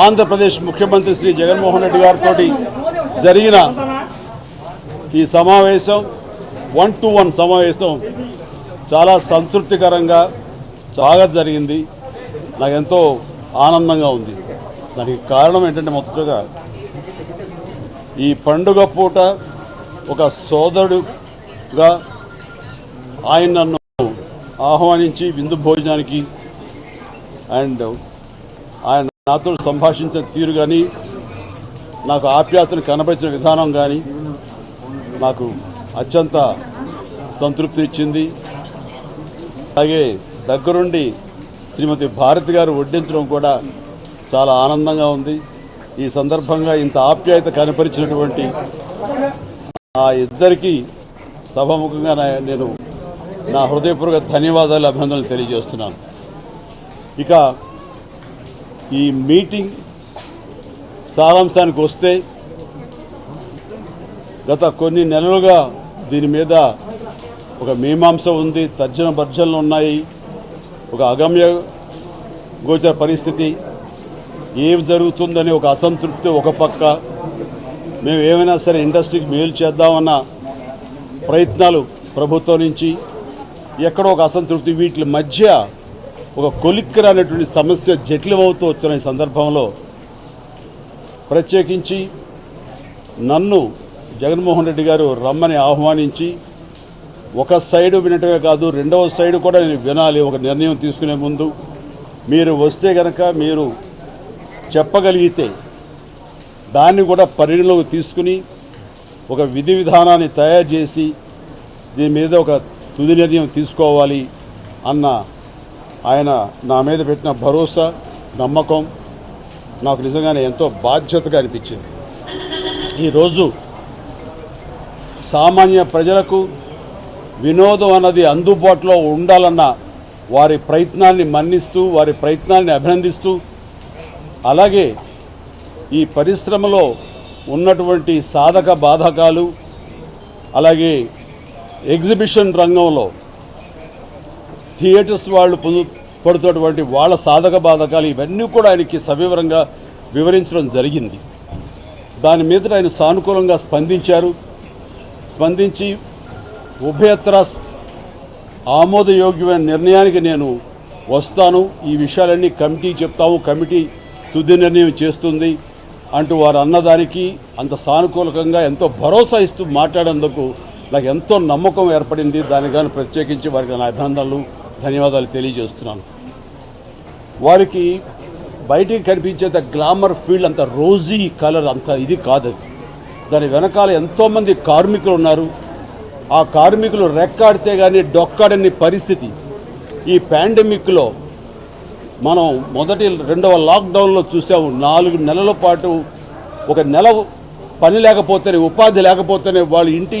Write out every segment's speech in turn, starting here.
ఆంధ్రప్రదేశ్ ముఖ్యమంత్రి శ్రీ జగన్మోహన్ రెడ్డి గారితో జరిగిన ఈ సమావేశం వన్ టు వన్ సమావేశం చాలా సంతృప్తికరంగా చాలా జరిగింది. నాకు ఎంతో ఆనందంగా ఉంది. దానికి కారణం ఏంటంటే మొదటగా ఈ పండుగ పూట ఒక సోదరుడుగా ఆయన నన్ను ఆహ్వానించి విందు భోజనానికి అండ్ ఆయన నాతో సంభాషించే తీరు కానీ నాకు ఆప్యాయతను కనబరిచిన విధానం కానీ నాకు అత్యంత సంతృప్తి ఇచ్చింది. అలాగే దగ్గరుండి శ్రీమతి భారతి గారు వడ్డించడం కూడా చాలా ఆనందంగా ఉంది. ఈ సందర్భంగా ఇంత ఆప్యాయత కనపరిచినటువంటి ఆ ఇద్దరికీ సభాముఖంగా నేను నా హృదయపూర్వక ధన్యవాదాలు అభినందనలు తెలియజేస్తున్నాను. ఇక ఈ మీటింగ్ సారాంశానికి వస్తే గత కొన్ని నెలలుగా దీని మీద ఒక మీమాంస ఉంది తర్జన భర్జనలు ఉన్నాయి ఒక అగమ్య గోచర పరిస్థితి. ఏం జరుగుతుందని ఒక అసంతృప్తి ఒక పక్క. మేము ఏమైనా సరే ఇండస్ట్రీకి మేలు చేద్దామన్న ప్రయత్నాలు ప్రభుత్వం నుంచి ఎక్కడో ఒక అసంతృప్తి వీటి మధ్య ఒక కొలిక్కర అనేటువంటి సమస్య జటిలమవుతూ వచ్చిన ఈ సందర్భంలో ప్రత్యేకించి నన్ను జగన్మోహన్ రెడ్డి గారు రమ్మని ఆహ్వానించి ఒక సైడు వినటమే కాదు రెండవ సైడు కూడా నేను వినాలి ఒక నిర్ణయం తీసుకునే ముందు. మీరు వస్తే కనుక మీరు చెప్పగలిగితే దాన్ని కూడా పరిగణలోకి తీసుకుని ఒక విధి విధానాన్ని తయారు చేసి దీని మీద ఒక తుది నిర్ణయం తీసుకోవాలి అన్న ఆయన నా మీద పెట్టిన భరోసా నమ్మకం నాకు నిజంగానే ఎంతో బాధ్యతగా అనిపించింది. ఈరోజు సామాన్య ప్రజలకు వినోదం అన్నది అందుబాటులో ఉండాలన్న వారి ప్రయత్నాన్ని మన్నిస్తూ వారి ప్రయత్నాన్ని అభినందిస్తూ అలాగే ఈ పరిశ్రమలో ఉన్నటువంటి సాధక బాధకాలు అలాగే ఎగ్జిబిషన్ రంగంలో థియేటర్స్ వాళ్ళు పొందు పడుతున్నటువంటి వాళ్ళ సాధక బాధకాలు ఇవన్నీ కూడా ఆయనకి సవివరంగా వివరించడం జరిగింది. దాని మీద ఆయన సానుకూలంగా స్పందించారు. స్పందించి ఉభయత్ర ఆమోదయోగ్యమైన నిర్ణయానికి నేను వస్తాను. ఈ విషయాలన్నీ కమిటీ చెప్తాము. కమిటీ తుది నిర్ణయం చేస్తుంది అంటూ వారు అన్నదానికి అంత సానుకూలకంగా ఎంతో భరోసా ఇస్తూ మాట్లాడేందుకు నాకు ఎంతో నమ్మకం ఏర్పడింది. దానికి కానీ ప్రత్యేకించి వారికి నా అభినందనలు. ధన్యవాదాలు తెలియజేస్తున్నాను. వారికి బయటికి కనిపించేంత గ్లామర్ ఫీల్డ్ అంత రోజీ కలర్ అంత ఇది కాదు అది దాని వెనకాల ఎంతోమంది కార్మికులు ఉన్నారు. ఆ కార్మికులు రెక్కాడితే కానీ డొక్కాడని పరిస్థితి. ఈ పాండమిక్లో మనం మొదటి రెండవ లాక్డౌన్లో చూసాము. నాలుగు నెలల పాటు ఒక నెల పని లేకపోతేనే ఉపాధి లేకపోతేనే వాళ్ళ ఇంటి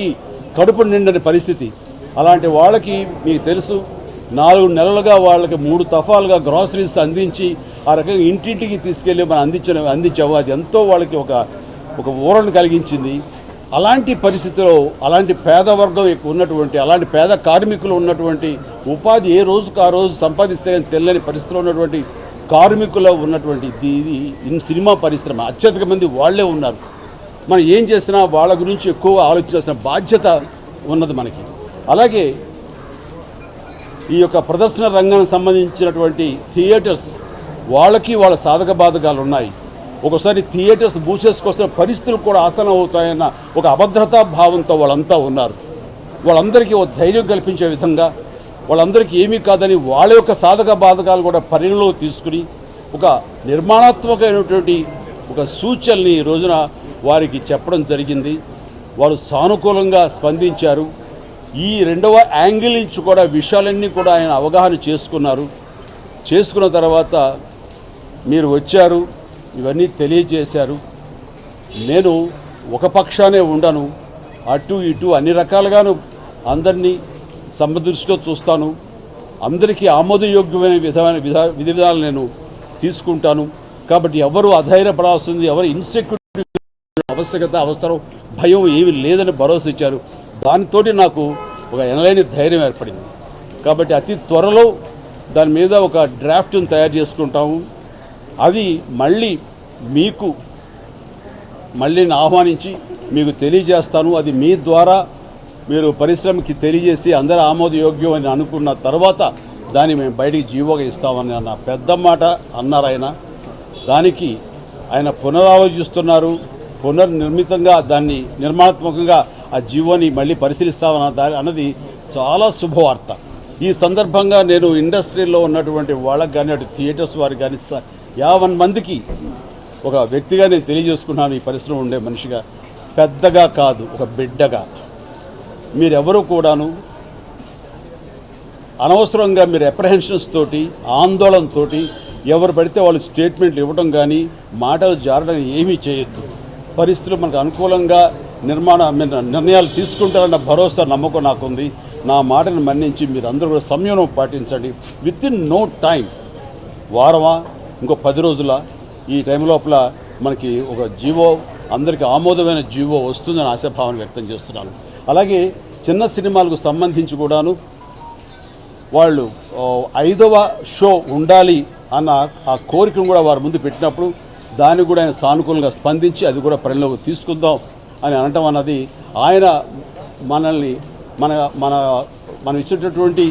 కడుపు నిండని పరిస్థితి. అలాంటి వాళ్ళకి మీకు తెలుసు నాలుగు నెలలుగా వాళ్ళకి మూడు తఫాలుగా గ్రాసరీస్ అందించి ఆ రకంగా ఇంటింటికి తీసుకెళ్ళి మనం అందించిన అందించాము అది ఎంతో వాళ్ళకి ఒక ఒక ఊరను కలిగించింది. అలాంటి పరిస్థితిలో అలాంటి పేదవర్గం ఉన్నటువంటి అలాంటి పేద కార్మికులు ఉన్నటువంటి ఉపాధి ఏ రోజుకు ఆ రోజు సంపాదిస్తే కానీ పరిస్థితిలో ఉన్నటువంటి కార్మికుల ఉన్నటువంటి ఇది సినిమా పరిశ్రమ. అత్యధిక మంది వాళ్ళే ఉన్నారు. మనం ఏం చేసినా వాళ్ళ గురించి ఎక్కువ ఆలోచించాల్సిన బాధ్యత ఉన్నది మనకి. అలాగే ఈ యొక్క ప్రదర్శన రంగానికి సంబంధించినటువంటి థియేటర్స్ వాళ్ళకి వాళ్ళ సాధక బాధకాలు ఉన్నాయి. ఒకసారి థియేటర్స్ మూసేసుకొస్తున్న పరిస్థితులు కూడా ఆసనం అవుతాయన్న ఒక అభద్రతా భావంతో వాళ్ళంతా ఉన్నారు. వాళ్ళందరికీ ఒక ధైర్యం కల్పించే విధంగా వాళ్ళందరికీ ఏమీ కాదని వాళ్ళ యొక్క సాధక బాధకాలు కూడా పరిగణలో తీసుకుని ఒక నిర్మాణాత్మకమైనటువంటి ఒక సూచనని ఈ రోజున వారికి చెప్పడం జరిగింది. వారు సానుకూలంగా స్పందించారు. ఈ రెండవ యాంగిల్ నుంచి కూడా విషయాలన్నీ కూడా ఆయన అవగాహన చేసుకున్నారు. చేసుకున్న తర్వాత మీరు వచ్చారు ఇవన్నీ తెలియజేశారు. నేను ఒక పక్షానే ఉండను అటు ఇటు అన్ని రకాలుగాను అందరినీ సమదృష్టిలో చూస్తాను. అందరికీ ఆమోదయోగ్యమైన విధమైన విధ విధి విధానాలు నేను తీసుకుంటాను. కాబట్టి ఎవరు అధైర్యపడాల్సింది ఎవరు ఇన్సెక్యూరిటీ ఆవశ్యకత అవసరం భయం ఏమి లేదని భరోసా ఇచ్చారు. దానితోటి నాకు ఒక ఎనలేని ధైర్యం ఏర్పడింది. కాబట్టి అతి త్వరలో దాని మీద ఒక డ్రాఫ్ట్ని తయారు చేసుకుంటాము. అది మళ్ళీ మీకు మళ్ళీ ఆహ్వానించి మీకు తెలియజేస్తాను. అది మీ ద్వారా మీరు పరిశ్రమకి తెలియజేసి అందరూ ఆమోదయోగ్యం అని అనుకున్న తర్వాత దాన్ని మేము బయటికి జీవోగా ఇస్తామని అన్న పెద్ద మాట అన్నారు ఆయన. దానికి ఆయన పునరాలోచిస్తున్నారు. పునర్నిర్మితంగా దాన్ని నిర్మాణాత్మకంగా ఆ జీవోని మళ్ళీ పరిశీలిస్తామన్న దాని అన్నది చాలా శుభవార్త. ఈ సందర్భంగా నేను ఇండస్ట్రీలో ఉన్నటువంటి వాళ్ళకి కానీ అటు థియేటర్స్ వారికి కానీ యావన్ మందికి ఒక వ్యక్తిగా నేను తెలియజేసుకున్నాను ఈ పరిశ్రమ ఉండే మనిషిగా. పెద్దగా కాదు ఒక బిడ్డగా. మీరెవరూ కూడాను అనవసరంగా మీరు అప్రహెన్షన్స్ తోటి ఆందోళనతోటి ఎవరు పడితే వాళ్ళు స్టేట్మెంట్లు ఇవ్వడం కానీ మాటలు జారడం ఏమీ చేయొద్దు. పరిస్థితులు మనకు అనుకూలంగా నిర్మాణ నిర్ణయాలు తీసుకుంటారన్న భరోసా నమ్మకం నాకుంది. నా మాటను మన్నించి మీరు అందరూ కూడా సంయమనం పాటించండి. విత్ ఇన్ నో టైం వారమా ఇంకో పది రోజుల ఈ టైం లోపల మనకి ఒక జీవో అందరికీ ఆమోదమైన జీవో వస్తుందని ఆశాభావం వ్యక్తం చేస్తున్నాను. అలాగే చిన్న సినిమాలకు సంబంధించి కూడాను వాళ్ళు ఐదవ షో ఉండాలి అన్న ఆ కోరికను కూడా వారి ముందు పెట్టినప్పుడు దాన్ని కూడా ఆయన సానుకూలంగా స్పందించి అది కూడా పరిణలోకి తీసుకుందాం. అని అనటం అన్నది ఆయన మనల్ని మన మన మనం ఇచ్చేటటువంటి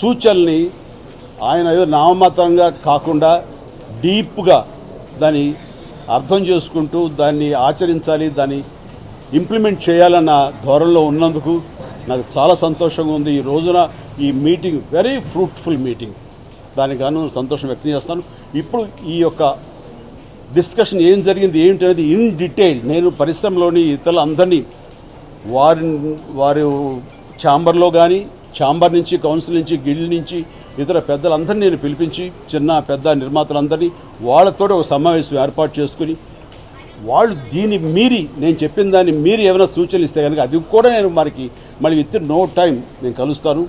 సూచనల్ని ఆయన ఏదో నామమాత్రంగా కాకుండా డీప్గా దాన్ని అర్థం చేసుకుంటూ దాన్ని ఆచరించాలి దాన్ని ఇంప్లిమెంట్ చేయాలన్న ధోరణిలో ఉన్నందుకు నాకు చాలా సంతోషంగా ఉంది. ఈ రోజున ఈ మీటింగ్ వెరీ ఫ్రూట్ఫుల్ మీటింగ్ దానికి గాను సంతోషం వ్యక్తం చేస్తాను. ఇప్పుడు ఈ యొక్క డిస్కషన్ ఏం జరిగింది ఏంటి అనేది ఇన్ డీటెయిల్ నేను పరిశ్రమలోని ఇతరులు అందరినీ వారి వారి ఛాంబర్లో కానీ ఛాంబర్ నుంచి కౌన్సిల్ నుంచి గిల్డ్ నుంచి ఇతర పెద్దలందరినీ నేను పిలిపించి చిన్న పెద్ద నిర్మాతలందరినీ వాళ్ళతో ఒక సమావేశం ఏర్పాటు చేసుకుని వాళ్ళు దీన్ని మీరి నేను చెప్పిన దాన్ని మీరి ఏమైనా సూచనలు ఇస్తే కనుక అది కూడా నేను మనకి మళ్ళీ విత్ నో టైం నేను కలుస్తాను.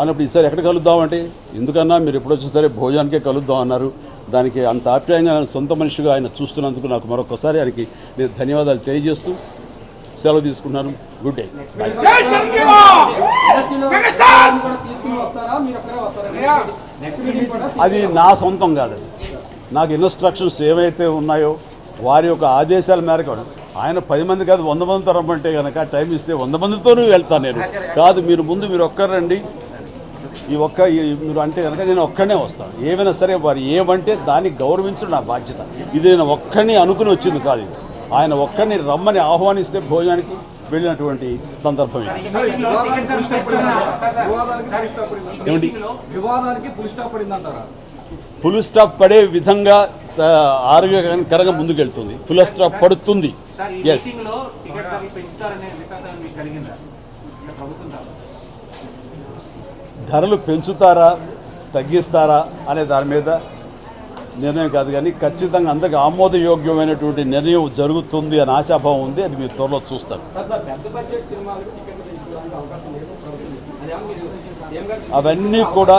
అన్నప్పుడు ఈసారి ఎక్కడ కలుద్దామంటే ఎందుకన్నా మీరు ఎప్పుడు వచ్చినా సరే భోజనానికే కలుద్దాం అన్నారు. దానికి అంత ఆప్యాయంగా నన్ను సొంత మనిషిగా ఆయన చూస్తున్నందుకు నాకు మరొకసారి ఆయనకి నేను ధన్యవాదాలు తెలియజేస్తూ సెలవు తీసుకున్నాను గుడ్ డే అది నా సొంతం కాదు నాకు ఇన్స్ట్రక్షన్స్ ఏవైతే ఉన్నాయో వారి యొక్క ఆదేశాల మేరకు ఆయన పది మంది కాదు వంద మందితో రమ్మంటే కనుక టైం ఇస్తే వంద మందితోనూ వెళ్తాను నేను కాదు మీరు ముందు మీరు ఒక్కరండి ఈ ఒక్క ఈ- మీరు అంటే కనుక నేను ఒక్కనే వస్తాను. ఏమైనా సరే వారు ఏమంటే దాన్ని గౌరవించడం నా బాధ్యత. ఇది నేను ఒక్కడిని అనుకుని వచ్చింది కాదు ఇది. ఆయన ఒక్కడిని రమ్మని ఆహ్వానిస్తే భోజనానికి వెళ్ళినటువంటి సందర్భం? ఏమిటి ఫుల్ స్టాప్ పడే విధంగా ఆరోగ్యకరంగా ముందుకెళ్తుంది. ఫుల్ స్టాప్ పడుతుంది ఎస్ మీటింగ్లో టికెట్ ధరలు పెంచుతారనే విశ్వాసం మీకు కలిగిందా అంటే ప్రభుత్వం తరఫున. ధరలు పెంచుతారా తగ్గిస్తారా అనే దాని మీద నిర్ణయం కాదు కానీ ఖచ్చితంగా అందరికి ఆమోదయోగ్యమైనటువంటి నిర్ణయం జరుగుతుంది అని ఆశాభావం ఉంది. అది మీరు త్వరలో చూస్తారు. అవన్నీ కూడా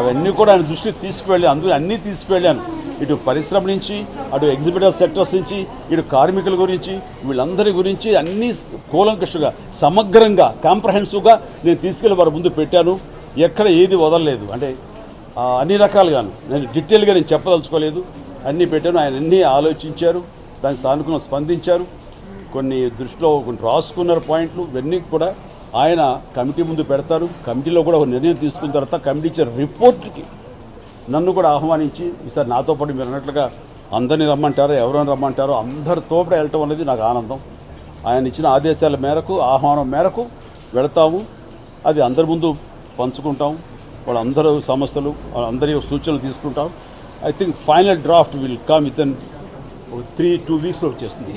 అవన్నీ కూడా ఆయన దృష్టికి తీసుకువెళ్ళి అందులో అన్నీ తీసుకువెళ్ళాను. ఇటు పరిశ్రమ నుంచి అటు ఎగ్జిబిటర్ సెక్టర్స్ నుంచి ఇటు కార్మికుల గురించి వీళ్ళందరి గురించి అన్నీ కూలంకషుగా సమగ్రంగా కాంప్రహెన్సివ్గా నేను తీసుకెళ్ళి వారి ముందు పెట్టాను. ఎక్కడ ఏది వదలలేదు. అంటే అన్ని రకాలుగాను. నేను డీటెయిల్గా నేను చెప్పదలుచుకోలేదు. అన్నీ పెట్టాను. ఆయన అన్నీ ఆలోచించారు. దానికి సానుకూలంగా స్పందించారు. కొన్ని దృష్టిలో కొన్ని రాసుకున్నారు పాయింట్లు. ఇవన్నీ కూడా ఆయన కమిటీ ముందు పెడతారు. కమిటీలో కూడా ఒక నిర్ణయం తీసుకున్న తర్వాత కమిటీ ఇచ్చే రిపోర్ట్కి నన్ను కూడా ఆహ్వానించి ఈసారి నాతో పాటు మీరు అన్నట్లుగా అందరిని రమ్మంటారో? ఎవరైనా రమ్మంటారో? అందరితో కూడా వెళ్ళటం అనేది నాకు ఆనందం. ఆయన ఇచ్చిన ఆదేశాల మేరకు ఆహ్వానం మేరకు వెళతాము. అది అందరి ముందు పంచుకుంటాం. వాళ్ళందరూ సమస్యలు వాళ్ళందరి సూచనలు తీసుకుంటాం. I think final draft will come with three two వీక్స్లో వచ్చేస్తుంది